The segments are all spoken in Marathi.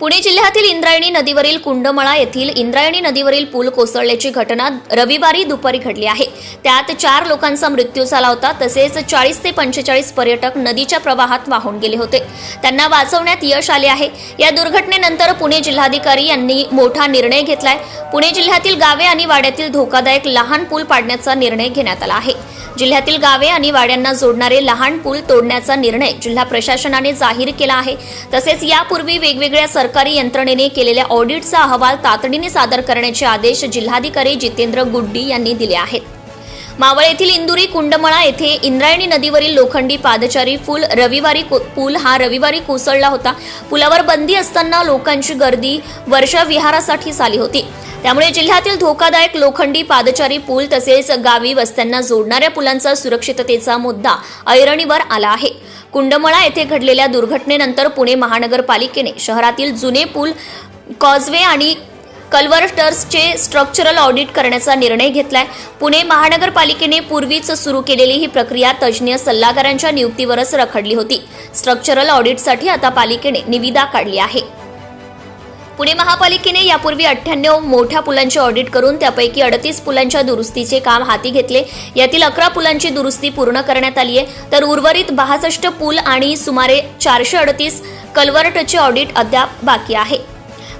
पुणे जिल्ह्यातील इंद्रायणी नदीवरील कुंडमळा येथील इंद्रायणी नदीवरील पूल कोसळल्याची घटना रविवारी दुपारी घडली आहे. त्यात चार लोकांचा मृत्यू झाला होता तसेच चाळीस ते पंचेचाळीस पर्यटक नदीच्या प्रवाहात वाहून गेले होते. त्यांना वाचवण्यात यश आले आहे. या दुर्घटनेनंतर पुणे जिल्हाधिकारी यांनी मोठा निर्णय घेतलाय. पुणे जिल्ह्यातील गावे आणि वाड्यातील धोकादायक लहान पूल पाडण्याचा निर्णय घेण्यात आला आहे. जिल्ह्यातील गावे आणि वाड्यांना जोडणारे लहान पूल तोडण्याचा निर्णय जिल्हा प्रशासनाने जाहीर केला आहे. तसेच यापूर्वी वेगवेगळ्या सरकारी यंत्रणेने केलेल्या ऑडिटचा अहवाल तातडीने सादर करण्याचे आदेश जिल्हाधिकारी जितेंद्र गुड्डी यांनी दिले आहेत. मावळ येथील इंदुरी कुंडमळा येथे इंद्रायणी नदीवरील लोखंडी पादचारी पूल रविवारी को- पूल हा रविवारी कोसळला होता. पुलावर बंदी असताना लोकांची गर्दी वर्षविहारासाठी झाली होती. त्यामुळे जिल्ह्यातील धोकादायक लोखंडी पादचारी पूल तसेच गावी वस्त्यांना जोडणाऱ्या पुलांचा सुरक्षिततेचा मुद्दा ऐरणीवर आला आहे. कुंडमळा येथे घडलेल्या दुर्घटनेनंतर पुणे महानगरपालिकेने शहरातील जुने पूल कॉजवे आणि कल्वर्टर्सचे स्ट्रक्चरल ऑडिट करण्याचा निर्णय घेतलाय. पुणे महानगरपालिकेने पूर्वीच सुरू केलेली ही प्रक्रिया तज्ज्ञ सल्लागारांच्या नियुक्तीवरच रखडली होती. स्ट्रक्चरल ऑडिटसाठी आता पालिकेने निविदा काढली आहे. पुणे महापालिकेने यापूर्वी अठ्ठ्याण्णव मोठ्या पुलांचे ऑडिट करून त्यापैकी अडतीस पुलांच्या दुरुस्तीचे काम हाती घेतले. यातील अकरा पुलांची दुरुस्ती पूर्ण करण्यात आली आहे. तर उर्वरित बासष्ट पूल आणि सुमारे चारशे अडतीस कल्वर्टचे ऑडिट अद्याप बाकी आहे.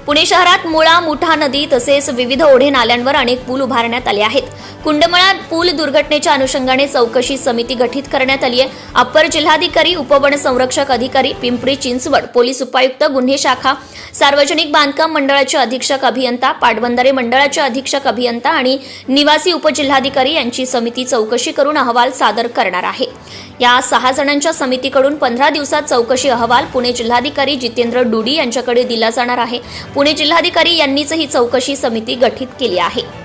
पुणे शहरात मुळा मुठा नदी तसेच विविध ओढे नाल्यांवर अनेक पूल उभारण्यात आले आहेत. कुंडमळा पूल दुर्घटनेच्या अनुषंगाने चौकशी समिती गठीत करण्यात आली आहे. अप्पर जिल्हाधिकारी उपवन संरक्षक अधिकारी पिंपरी चिंचवड पोलीस उपायुक्त गुन्हे शाखा सार्वजनिक बांधकाम मंडळाचे अधीक्षक अभियंता पाटबंधारे मंडळाचे अधीक्षक अभियंता आणि निवासी उपजिल्हाधिकारी यांची समिती चौकशी करून अहवाल सादर करणार आहे. या सहा जणांच्या समितीकडून पंधरा दिवसात चौकशी अहवाल पुणे जिल्हाधिकारी जितेंद्र डुडी यांच्याकडे दिला जाणार आहे. पुणे जिल्हाधिकारी यांनीच ही चौकशी समिती गठीत केली आहे.